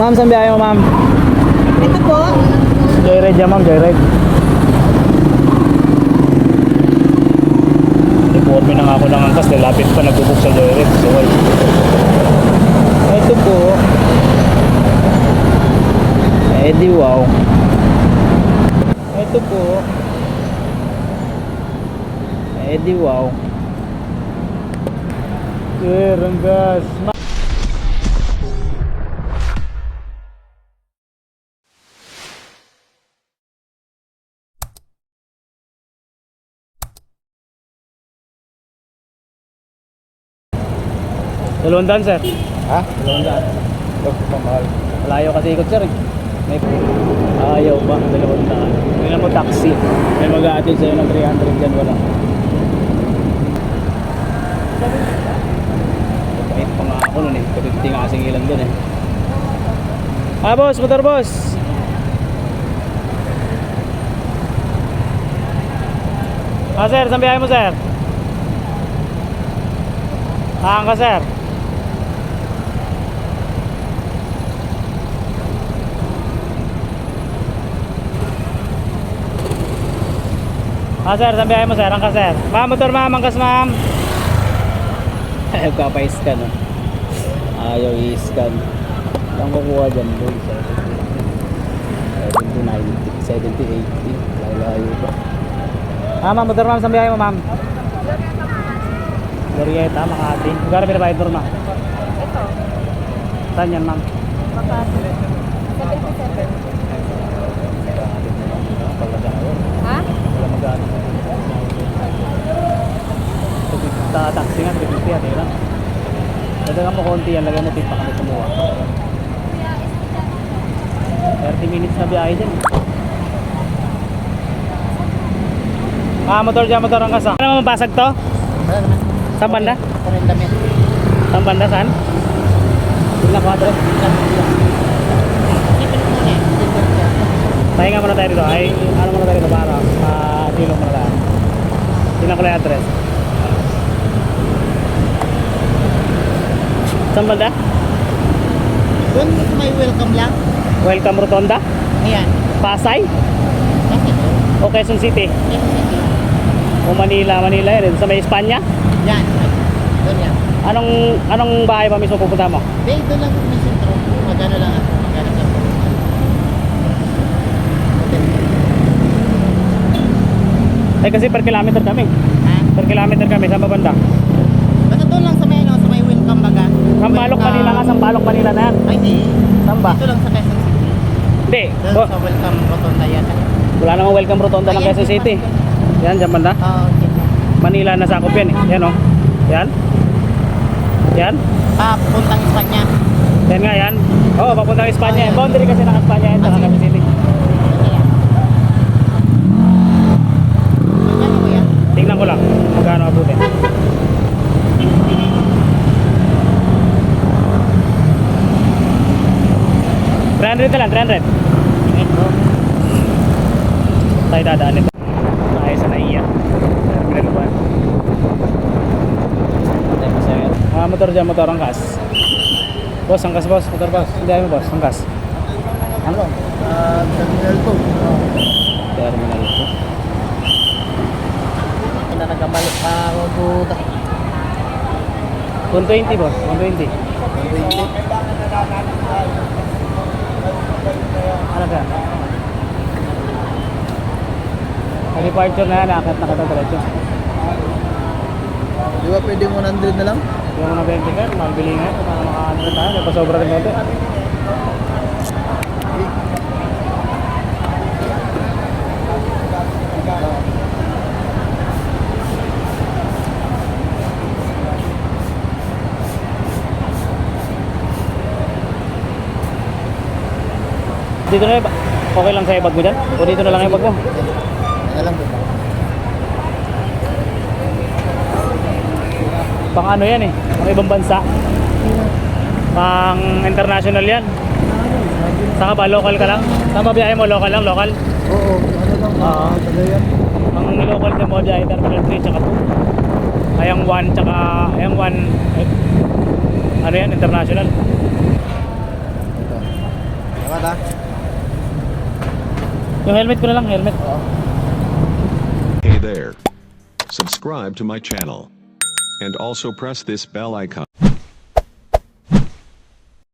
Ma'am, saan biyahe mo ma'am? Ito po. Joyride yan ma'am, joyride. Informe na nga ako ng angkas, lalapit pa nagbubuk sa joyride. So, ay. Ito po. Eh di wow. Ito po. Eh di wow. Sir, ang gas. Dalawang daan, sir. Ha? Dalawang daan. Oh, mamahal. Malayo kasi ikot, sir. eh. May ayaw ba? Dalawang daan. Tingnan mo taxi. May mag-aatin sa'yo ng 300 dyan, wala. Kahit pa nga ako nun eh. Pagkiti nga kasing ilan dun eh. Ah, boss! Motor boss! Ah, sir. Saan biyahe mo, sir? Ah, ka, sir. Ah, sir, biyahe mo, sir? Angkas, sir. Ma'am, motor, ma'am. Angkas, ma'am. Ayaw ka pa iskan, oh. Ayaw i-scan. Saan kukuha dyan, boy? 70, 90, 70, 80. Layo-layo pa. Ah, ma'am, motor, ma'am. Biyahe mo, ma'am? Dorieta, Makati. Magkano pinabayad mo, ma'am? Ito. Saan yan, ma'am? Makati. 77. Ha? Wala magkano. Taxi nga, 350 yan, eh lang. Dadagan mo konti yan, lagyan mo tip pa kami kumuha. 30 minutes na biyahe din. Ah, motor dyan, motor ang kasa. Ano naman basag to? Saan banda? Saan banda, saan? Mo yan. Pahinga muna tayo dito. Ay, ano muna tayo dito para ma-silong muna tayo. Tingnan ko lang address. Saan banda? Doon sa may welcome lang. Welcome Rotonda? Ayan. Pasay? Doon. O Quezon City? Yan. O Manila, Manila yun. Sa may Espanya? Yan. Doon yan. Anong anong bahay pa mismo pupunta mo? Hindi, doon lang may sentro. Magano lang ako. Magano ako. Eh kasi per kilometer kami. Ha? Per kilometer kami. Saan ba Ay, hindi. Saan ba? Dito lang sa Quezon City. Hindi. Doon O, sa welcome rotonda yan. wala namang welcome rotonda ng Quezon City. Yan, dyan banda. Oo, okay. Manila na sakop yan eh. Yan o. Yan. Yan. Ah, puntang Espanya. Yan nga yan. Oo, papuntang Espanya. yan. Boundary kasi ng Espanya yan. Ah, Saka sige. Quezon City. Tingnan ko lang. Magkano abutin. 300 ka lang, 300. Tayo dadaan ito. Tayo sa naiya. Ah, motor dyan, motor ang gas. Boss, ang gas boss, motor boss. Hindi ya, mo boss, ang gas. Uh, terminal 2. Terminal 2. Na nagkamali pa ako 120 boss, 120. 120. Ano Talaga. Pag departure na yan, akit na kita diretso. Di ba pwede 100 na lang? Yung 120 ka, mabili nga. Kung ano makaano na tayo, may pasobra natin. Dito na ba- Okay lang sa ibag mo dyan? O dito na lang yung ibag mo? Lang po. Pang ano yan eh, pang ibang bansa. Pang international yan. Saka ba, local ka lang? Saan ba biyahe mo? Local lang, local? Oo, ano lang. Oo. Taga yan. Ang local sa mo biyahe Terminal 3 tsaka 2. Ayang 1 tsaka, ayang 1, eh, ano yan, international. Ito. ba? Yung helmet ko na lang, helmet. Hey there. Subscribe to my channel. And also press this bell icon.